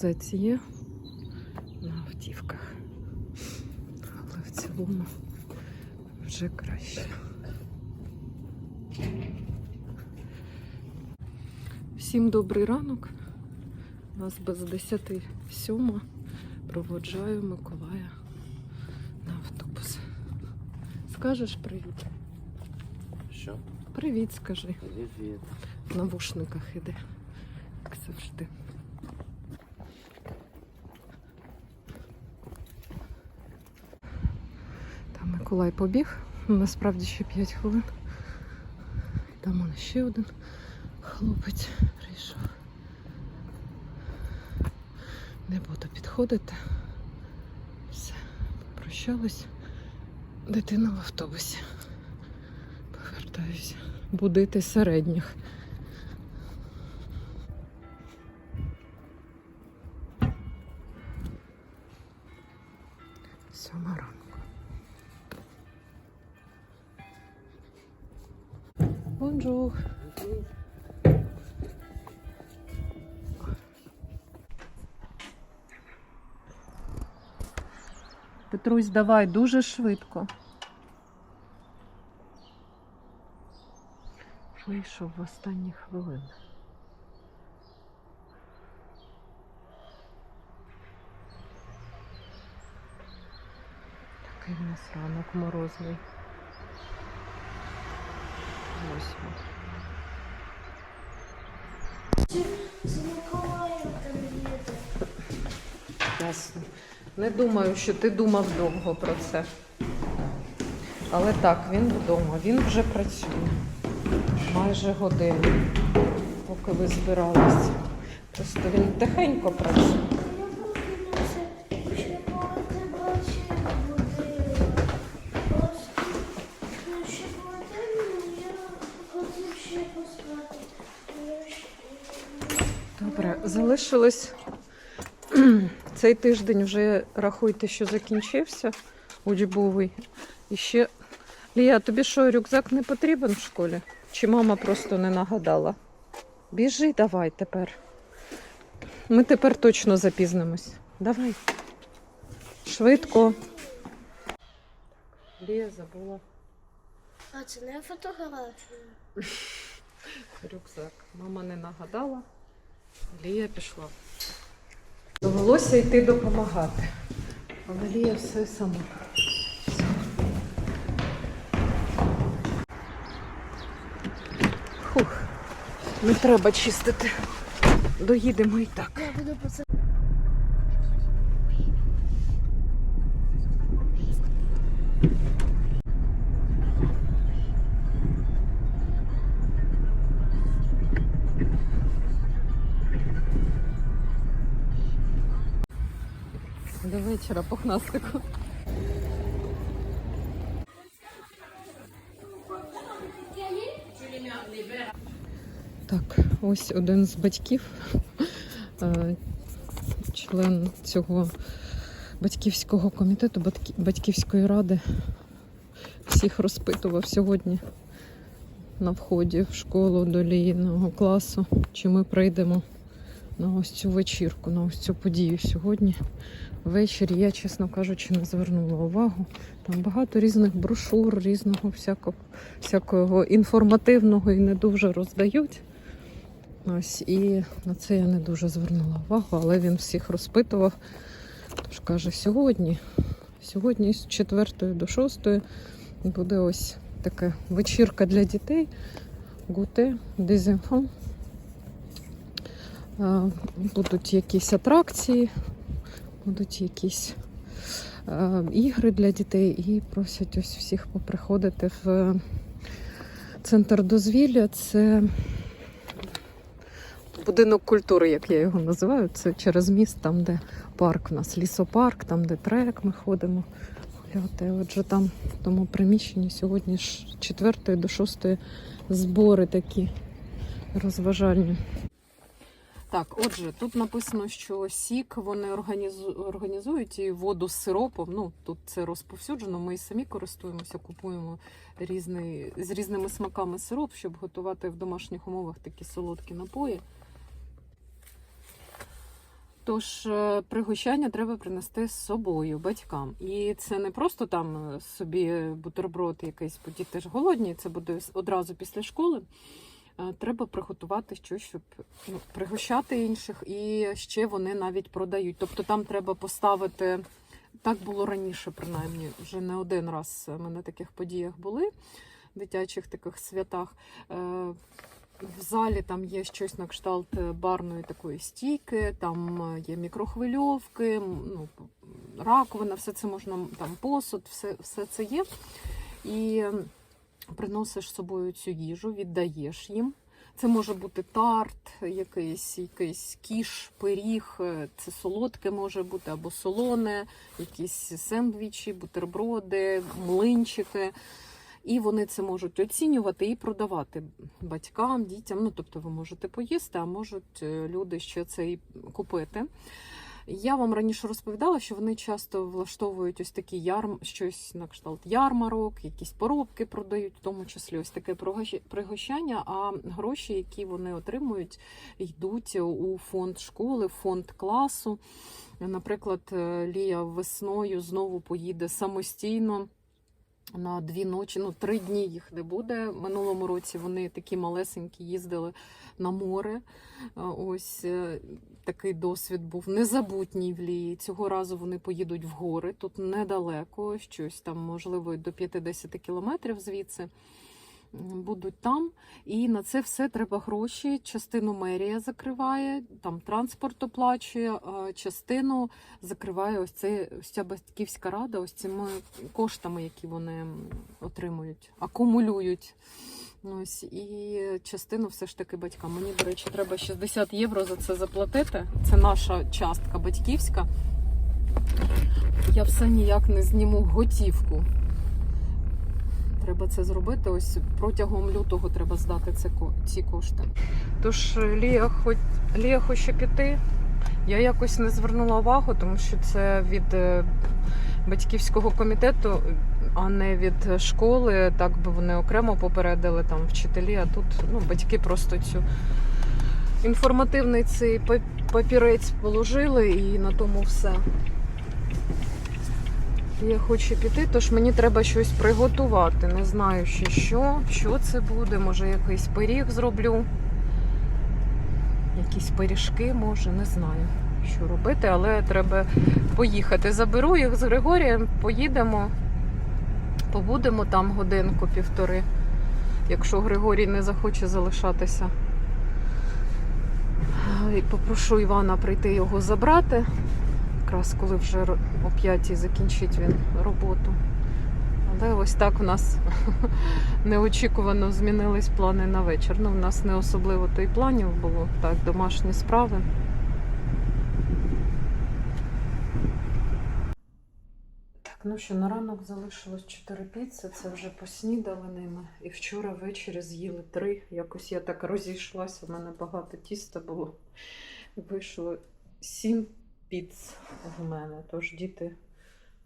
трошки є на автівках. Але в цілому вже краще. Всім добрий ранок. У нас без 10 сьома. Проводжаю Миколая на автобус. Скажеш привіт? Що? Привіт, скажи. Привіт. В навушниках іде, як завжди. Там Миколай побіг. Насправді ще 5 хвилин. Там он ще один хлопець прийшов. Не буду підходити. Все, попрощалась. Дитина в автобусі. Повертаюся будити середніх. Бонжур. Петрусь, давай дуже швидко. Вийшов в останні хвилини. Такий в нас ранок морозний. Восьма. З Миколаєм там їде. Ясно. Не думаю, що ти думав довго про це. Але так, він вдома, він вже працює. Майже годину, поки ви збиралися. Просто він тихенько працює. Залишилось цей тиждень вже рахуйте, що закінчився учбовий. І ще Лія, тобі що, рюкзак не потрібен в школі? Чи мама просто не нагадала? Біжи давай тепер. Ми тепер точно запізнимось. Давай. Швидко. Лія забула А це не фотографія. рюкзак. Мама не нагадала. Лія пішла. Довелося йти допомагати. Але Лія все сама. Все. Фух, не треба чистити. Доїдемо і так. Я буду вечора пухнастику. Так, ось один з батьків, е, член цього батьківського комітету, батьківської ради, всіх розпитував сьогодні на вході в школу до лійного класу, чи ми прийдемо на ось цю вечірку, на ось цю подію сьогодні. Ввечері я, чесно кажучи, не звернула увагу. Там багато різних брошур, різного всякого, всякого інформативного і не дуже роздають. Ось і на це я не дуже звернула увагу, але він всіх розпитував. Тож каже, сьогодні, сьогодні з 4 до 6 буде ось така вечірка для дітей. Гуте, дезінфон. Е, Будуть якісь атракції, будуть якісь е, ігри для дітей і просять ось всіх поприходити в центр дозвілля. Це будинок культури, як я його називаю. Це через міст, там, де парк у нас, лісопарк, там, де трек ми ходимо. гуляти. Отже, там в тому приміщенні сьогодні з 4 до 6 збори такі розважальні. Так, отже, тут написано, що сік вони організують і воду з сиропом. Ну тут це розповсюджено. Ми і самі користуємося, купуємо різний з різними смаками сироп, щоб готувати в домашніх умовах такі солодкі напої. Тож е, пригощання треба принести з собою батькам. І це не просто там е, собі бутерброд якийсь, бо діти ж голодні, це буде одразу після школи. Е, Треба приготувати щось, щоб ну, пригощати інших, і ще вони навіть продають. Тобто там треба поставити. Так було раніше, принаймні, вже не один раз ми на таких подіях були, дитячих таких святах. Е, в залі там є щось на кшталт барної такої стійки, там є мікрохвильовки, ну, раковина, все це можна, там посуд, все, все це є. І приносиш з собою цю їжу, віддаєш їм. Це може бути тарт, якийсь, якийсь кіш, пиріг, е, це солодке може бути або солоне, якісь сендвічі, бутерброди, млинчики. І вони це можуть оцінювати і продавати батькам, дітям. Ну, тобто ви можете поїсти, а можуть е, люди ще це і купити. Я вам раніше розповідала, що вони часто влаштовують ось такі ярм... щось на кшталт ярмарок, якісь поробки продають, в тому числі ось таке пригощ- пригощання. А гроші, які вони отримують, йдуть у фонд школи, фонд класу. Наприклад, е, Лія весною знову поїде самостійно на дві ночі, ну три дні їх не буде. Минулому році вони такі малесенькі їздили на море. Ось е, такий досвід був незабутній в Лії. Цього разу вони поїдуть в гори. Тут недалеко, щось там, можливо, до 50 кілометрів звідси. Будуть там, і на це все треба гроші. Частину мерія закриває, там транспорт оплачує, а частину закриває ось це ось ця батьківська рада, ось цими коштами, які вони отримують, акумулюють. Ось і частину все ж таки батькам. Мені, до речі, треба 60 євро за це заплатити. Це наша частка батьківська. Я все ніяк не зніму готівку. Треба це зробити. Ось протягом лютого треба здати це, ці кошти. Тож Лія, хоч Лія хоче піти. Я якось не звернула увагу, тому що це від е, батьківського комітету, а не від школи. Так би вони окремо попередили там вчителі, а тут ну, батьки просто цю інформативний цей папірець положили і на тому все. Я хочу піти, тож мені треба щось приготувати. Не знаю ще що, що це буде. Може, якийсь пиріг зроблю. Якісь пиріжки, може, не знаю, що робити, але треба поїхати. Заберу їх з Григорієм, поїдемо, побудемо там годинку-півтори, якщо Григорій не захоче залишатися. І попрошу Івана прийти його забрати. Якраз коли вже о п'ятій закінчить він роботу. Але ось так у нас неочікувано змінились плани на вечір. Ну, в нас не особливо то й планів було, так, домашні справи. Так, ну що, на ранок залишилось 4 піци, це вже поснідали ними. І вчора ввечері з'їли 3. Якось я так розійшлася, в мене багато тіста було. Вийшло 7 піц в мене, тож діти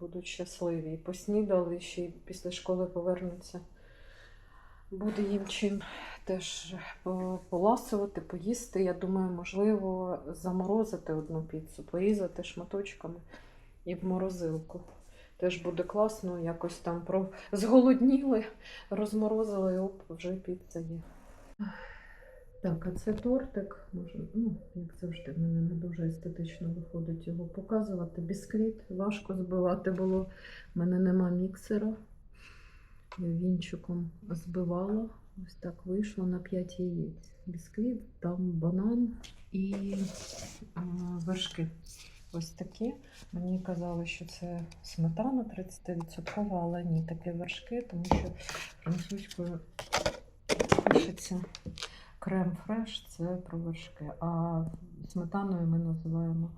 будуть щасливі. І поснідали, ще й після школи повернуться. Буде їм чим теж поласувати, поїсти. Я думаю, можливо, заморозити одну піцу, порізати шматочками і в морозилку. Теж буде класно, якось там про... зголодніли, розморозили, і оп, вже піца є. Так, а це тортик. Може, ну, як завжди, в мене не дуже естетично виходить його показувати. Бісквіт важко збивати було. У мене нема міксера. Я вінчиком збивала. Ось так вийшло на 5 яєць. Бісквіт, там банан і а, вершки. Ось такі. Мені казали, що це сметана 30%, але ні, таке вершки, тому що французькою пишеться крем фреш це про вершки. А сметаною ми називаємо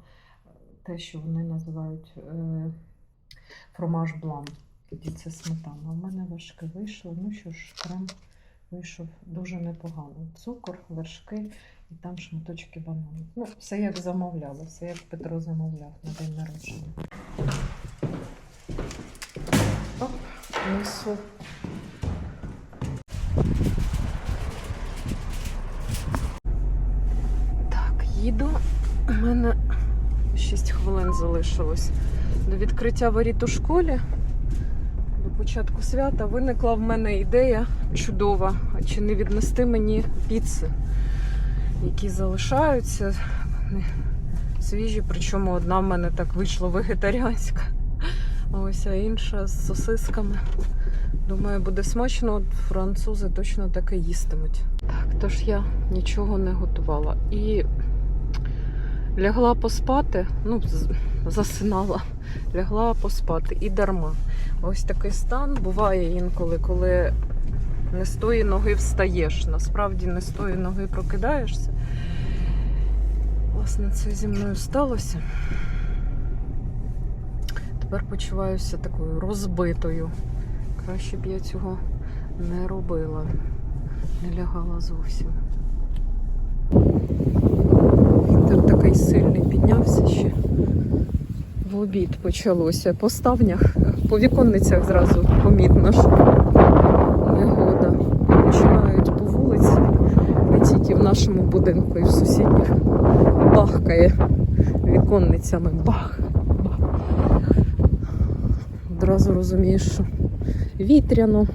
те, що вони називають е, фромаж блан. Тоді це сметана. У мене вершки вийшли. Ну що ж, крем вийшов дуже непогано. Цукор, вершки і там шматочки банану. Ну, все як замовляли, все як Петро замовляв на день народження. Оп, несу. Так, їду. У мене 6 хвилин залишилось. До відкриття воріт у школі, до початку свята, виникла в мене ідея чудова. А чи не віднести мені піци, які залишаються вони свіжі, причому одна в мене так вийшла вегетаріанська. а Ось, а інша з сосисками. Думаю, буде смачно, от французи точно таке їстимуть. Так, тож я нічого не готувала. І лягла поспати, ну, засинала, лягла поспати і дарма. Ось такий стан буває інколи, коли не з тої ноги встаєш. Насправді не з тої ноги прокидаєшся. Власне, це зі мною сталося. Тепер почуваюся такою розбитою. Краще б я цього не робила, не лягала зовсім. Вітер такий сильний піднявся ще. В обід почалося. По ставнях, по віконницях зразу помітно, що негода. Починають по вулиці, не тільки в нашому будинку, і в сусідніх бахкає віконницями. Бах, бах. Одразу розумієш, що вітряно.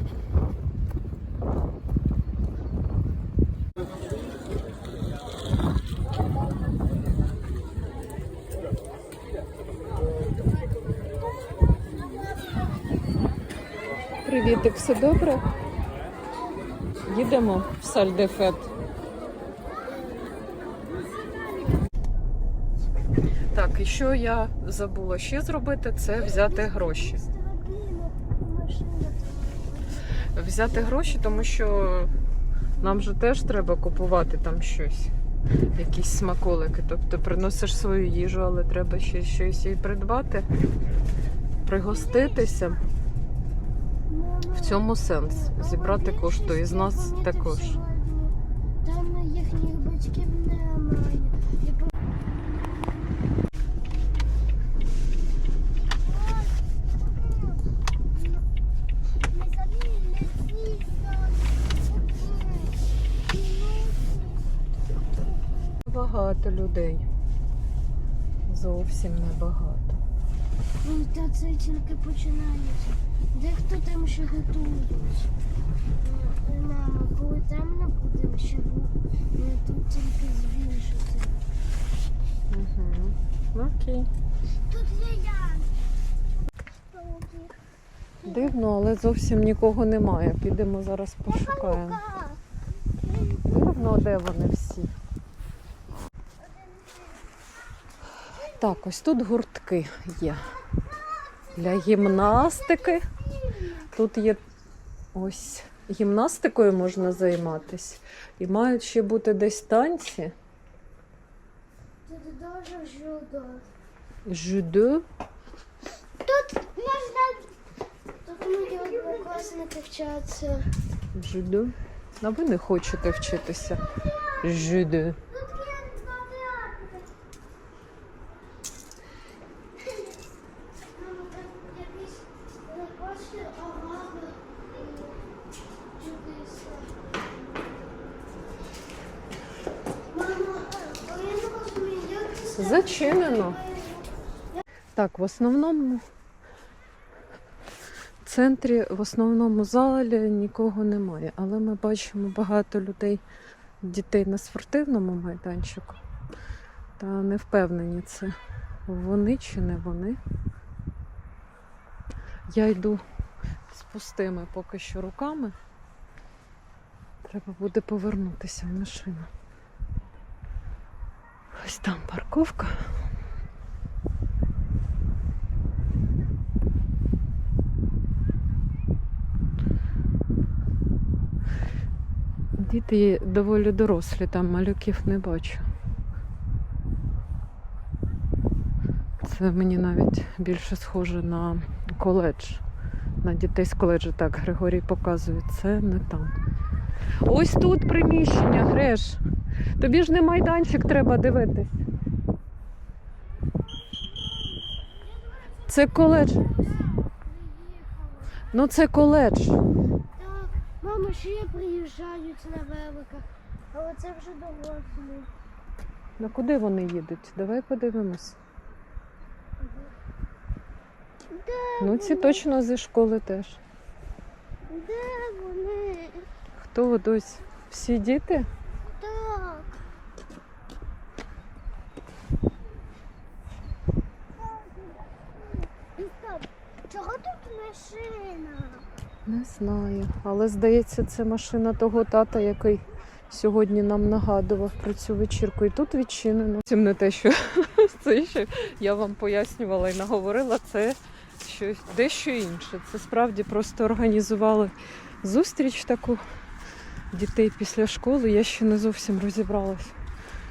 Привітик, все добре? Їдемо в Сальдефет. Так, і що я забула ще зробити, це взяти гроші. Взяти гроші, тому що нам же теж треба купувати там щось, якісь смаколики. Тобто приносиш свою їжу, але треба ще щось і придбати, пригоститися. Цьому сенс. Зібрати кошти. І з нас також. Там їхніх батьків немає. Багато людей. Зовсім небагато. Ну, Та це тільки починається. Дехто там ще готують. Мама, коли темно буде, ще е, тут тільки збільшиться. Угу. Окей. Тут є я. Дивно, але зовсім нікого немає. Підемо зараз пошукаємо. Дивно, де вони всі. Так, ось тут гуртки є. Для гімнастики. Тут є ось гімнастикою можна займатися. І мають ще бути десь танці. Тут дуже жудо. Жюдо. Тут можна. Тут однокласники вчаться. Жюдо. А ви не хочете вчитися. Жюдо. Тут є Мама, там якісь легкоші, агави і чудеса. Мама, а я не розумію, як це Зачинено. Так, в основному в центрі, в основному залі нікого немає, але ми бачимо багато людей, дітей на спортивному майданчику. Та не впевнені, це вони чи не вони. Я йду з пустими поки що руками. Треба буде повернутися в машину. Ось там парковка. Діти доволі дорослі, там малюків не бачу. Це мені навіть більше схоже на коледж. На дітей з коледжу. Так, Григорій показує, це не там. Ось тут приміщення, Греш. Тобі ж не майданчик треба дивитись. Це коледж. Ну це коледж. Мама, ще приїжджають на великах, але це вже дорослі. Ну куди вони їдуть? Давай подивимось. Де Ну, ці точно зі школи теж. Де вони? Хто ось? Всі діти? Так. Чого тут машина? Не знаю. Але здається, це машина того тата, який сьогодні нам нагадував про цю вечірку. І тут відчинено. Цим не те, що це що я вам пояснювала і наговорила, це щось дещо інше. Це справді просто організували зустріч таку дітей після школи. Я ще не зовсім розібралась,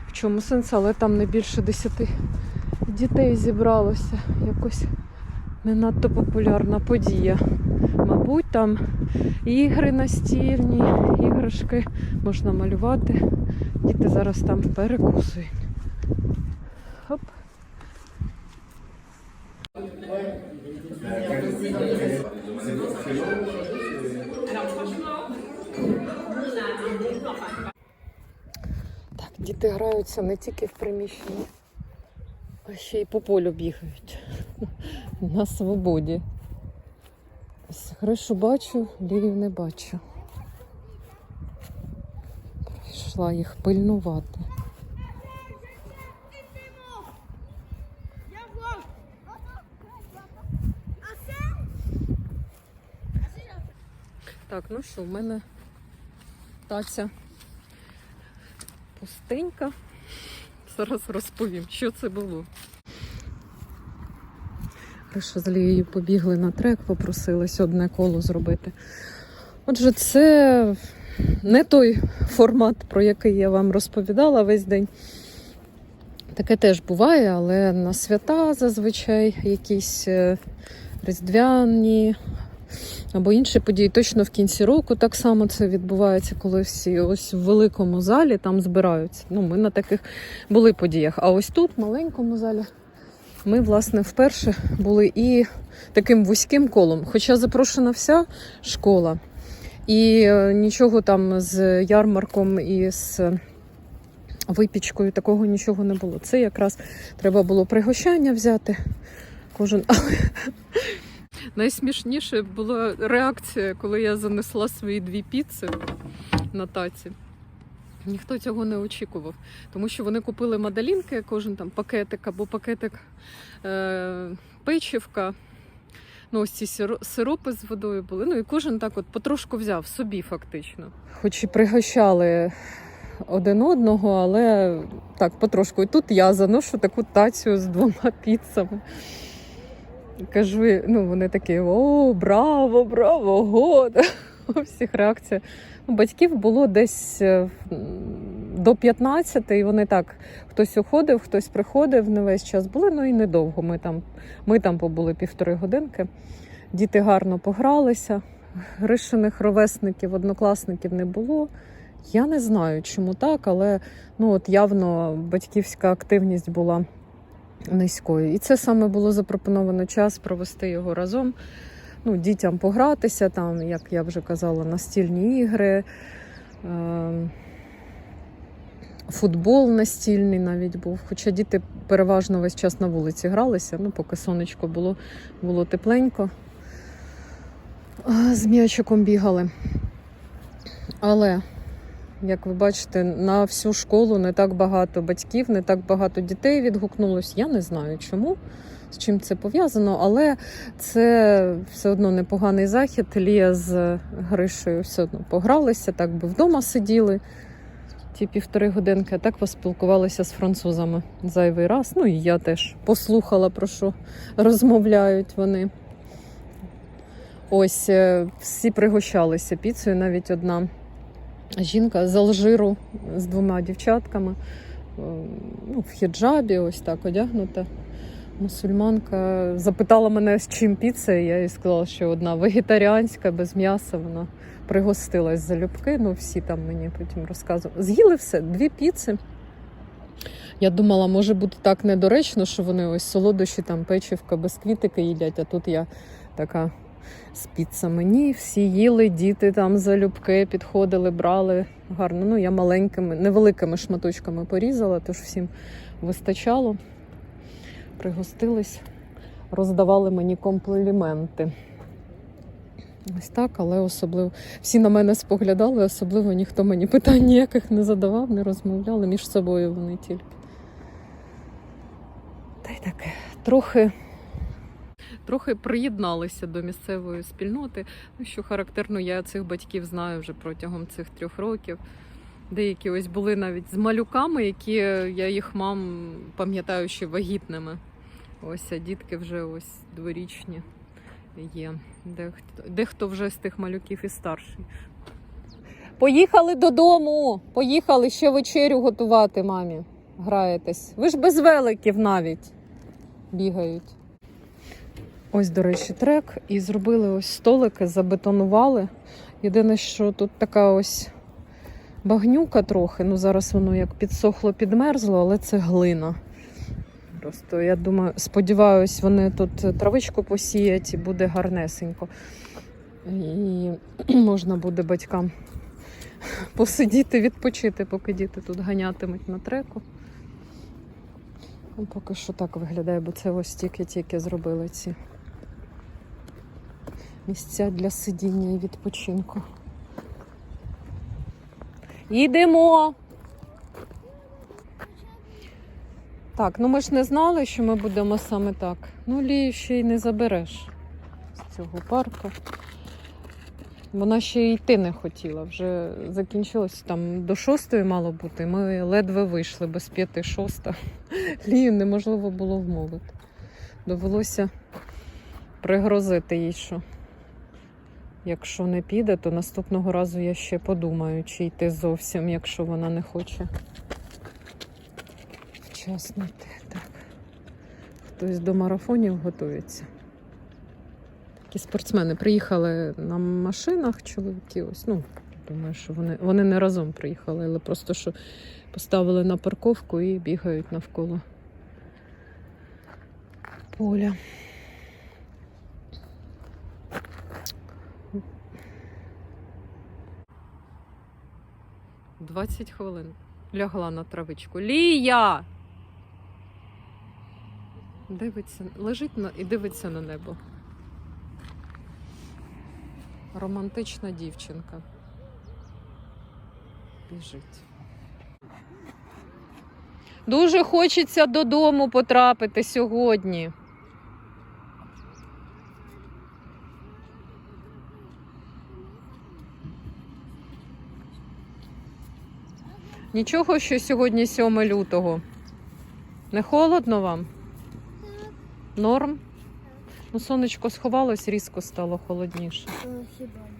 в чому сенс, але там не більше десяти дітей зібралося. Якось не надто популярна подія. Мабуть, там ігри настільні, іграшки можна малювати. Діти зараз там перекусують. Хоп. Так, діти граються не тільки в приміщенні, ще й по полю бігають. На свободі. Ось бачу, лівів не бачу. Прийшла їх пильнувати. Так, ну що, в мене таця пустенька. Зараз розповім, що це було. Гриша з Лією побігли на трек, попросились одне коло зробити. Отже, це не той формат, про який я вам розповідала весь день. Таке теж буває, але на свята зазвичай якісь е, різдвяні або інші події. Точно в кінці року так само це відбувається, коли всі ось в великому залі там збираються. Ну, ми на таких були подіях. А ось тут, в маленькому залі, ми, власне, вперше були і таким вузьким колом. Хоча запрошена вся школа, і е, нічого там з ярмарком і з випічкою такого нічого не було. Це якраз треба було пригощання взяти. Кожен. Найсмішніше була реакція, коли я занесла свої дві піци на таці. Ніхто цього не очікував, тому що вони купили мадалінки, кожен там пакетик або пакетик е- печівка. Ну, ось ці сиропи з водою були. Ну і кожен так от потрошку взяв собі, фактично. Хоч і пригощали один одного, але так, потрошку. І тут я заношу таку тацію з двома піцами. Кажу, ну вони такі: о, браво, браво, го! У всіх реакція. Батьків було десь е, до 15, і вони так, хтось уходив, хтось приходив, не весь час були, ну і недовго. Ми там, ми там побули півтори годинки. Діти гарно погралися. Гришиних ровесників, однокласників не було. Я не знаю, чому так, але ну, от явно батьківська активність була низькою. І це саме було запропоновано час провести його разом. Ну, дітям погратися, там, як я вже казала, настільні ігри, е- футбол настільний навіть був. Хоча діти переважно весь час на вулиці гралися, ну, поки сонечко було, було тепленько. З м'ячиком бігали. Але, як ви бачите, на всю школу не так багато батьків, не так багато дітей відгукнулось. Я не знаю чому, з чим це пов'язано, але це все одно непоганий захід. Лія з Гришею все одно погралися, так би вдома сиділи ті півтори годинки, а так поспілкувалися з французами зайвий раз. Ну і я теж послухала, про що розмовляють вони. Ось е, всі пригощалися піцею, навіть одна жінка з Алжиру з двома дівчатками е, ну, в хіджабі, ось так одягнута. Мусульманка запитала мене, з чим піца, я їй сказала, що одна вегетаріанська без м'яса. Вона пригостилась залюбки. Ну, всі там мені потім розказували. З'їли все, дві піци. Я думала, може бути так недоречно, що вони ось солодощі, там печивка, бісквітики їдять, а тут я така з піцами. Ні, всі їли, діти там залюбки підходили, брали гарно. Ну, я маленькими, невеликими шматочками порізала, тож всім вистачало. Пригостились роздавали мені компліменти. Ось так, але особливо всі на мене споглядали, особливо ніхто мені питань ніяких не задавав, не розмовляли між собою вони тільки. Та й таке, трохи, трохи приєдналися до місцевої спільноти. Ну, що характерно, я цих батьків знаю вже протягом цих трьох років. Деякі ось були навіть з малюками, які я їх мам пам'ятаю ще вагітними. Ось, а дітки вже ось дворічні є. Дехто, дехто вже з тих малюків і старший. Поїхали додому. Поїхали ще вечерю готувати мамі. Граєтесь. Ви ж без великів навіть бігають. Ось, до речі, трек. І зробили ось столики, забетонували. Єдине, що тут така ось багнюка трохи. Ну зараз воно як підсохло, підмерзло, але це глина. Просто я думаю, сподіваюсь, вони тут травичку посіять і буде гарнесенько. І можна буде батькам посидіти, відпочити, поки діти тут ганятимуть на треку. Ну, поки що так виглядає, бо це ось тільки-тільки зробили ці місця для сидіння і відпочинку. Йдемо. Так, ну ми ж не знали, що ми будемо саме так. Ну, Лію ще й не забереш з цього парку. Вона ще й йти не хотіла. Вже закінчилось там до шостої мало бути. Ми ледве вийшли без п'яти шоста. Лію неможливо було вмовити. Довелося пригрозити їй, що якщо не піде, то наступного разу я ще подумаю, чи йти зовсім, якщо вона не хоче. Вчасно йти. Так. Хтось до марафонів готується. Такі спортсмени приїхали на машинах, чоловіки. Ось, ну, думаю, що вони, вони не разом приїхали, але просто що поставили на парковку і бігають навколо поля. Двадцять хвилин. Лягла на травичку. Лія! Дивиться, лежить на, і дивиться на небо. Романтична дівчинка. Біжить. Дуже хочеться додому потрапити сьогодні. Нічого, що сьогодні 7 лютого. Не холодно вам? Норм? Ну, сонечко сховалось, різко стало холодніше. Хіба ні?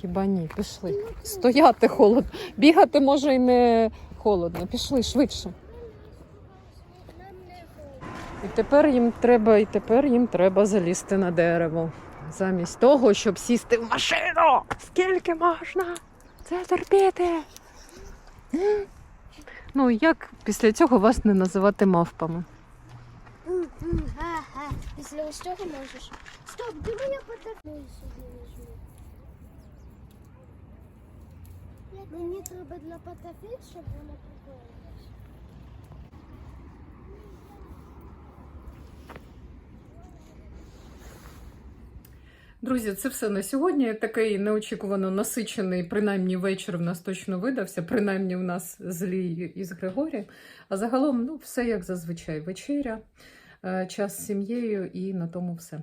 Хіба ні, пішли. Стояти холодно. Бігати може і не холодно. Пішли швидше. І тепер їм треба, і тепер їм треба залізти на дерево. Замість того, щоб сісти в машину. Скільки можна це терпіти? Ну, як після цього вас не називати мавпами? Після ось цього можеш. Стоп, диви, я потакую сюди візьму. Мені треба для потафіт, щоб вона приколилась. Друзі, це все на сьогодні. Такий неочікувано насичений, принаймні вечір в нас точно видався, принаймні в нас з Лією і з Григорієм. А загалом, ну, все як зазвичай, вечеря, е, час з сім'єю і на тому все.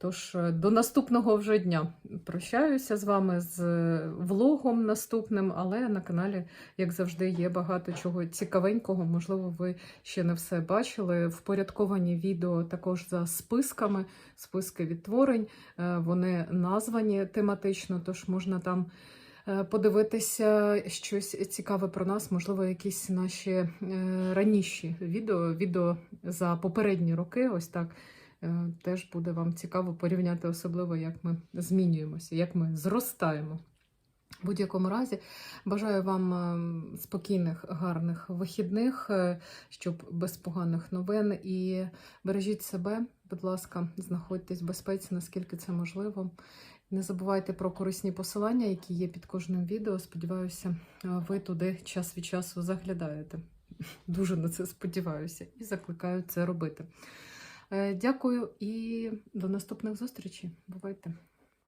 Тож е, до наступного вже дня прощаюся з вами з е, влогом наступним, але на каналі, як завжди, є багато чого цікавенького. Можливо, ви ще не все бачили. Впорядковані відео також за списками, списки відтворень. Е, Вони названі тематично, тож можна там подивитися щось цікаве про нас, можливо, якісь наші раніші відео, відео за попередні роки. Ось так. Е, Теж буде вам цікаво порівняти, особливо, як ми змінюємося, як ми зростаємо. В будь-якому разі бажаю вам е, спокійних, гарних вихідних, е, щоб без поганих новин. І бережіть себе, будь ласка, знаходьтесь в безпеці, наскільки це можливо. Не забувайте про корисні посилання, які є під кожним відео. Сподіваюся, ви туди час від часу заглядаєте. Дуже на це сподіваюся і закликаю це робити. Е, Дякую і до наступних зустрічей. Бувайте!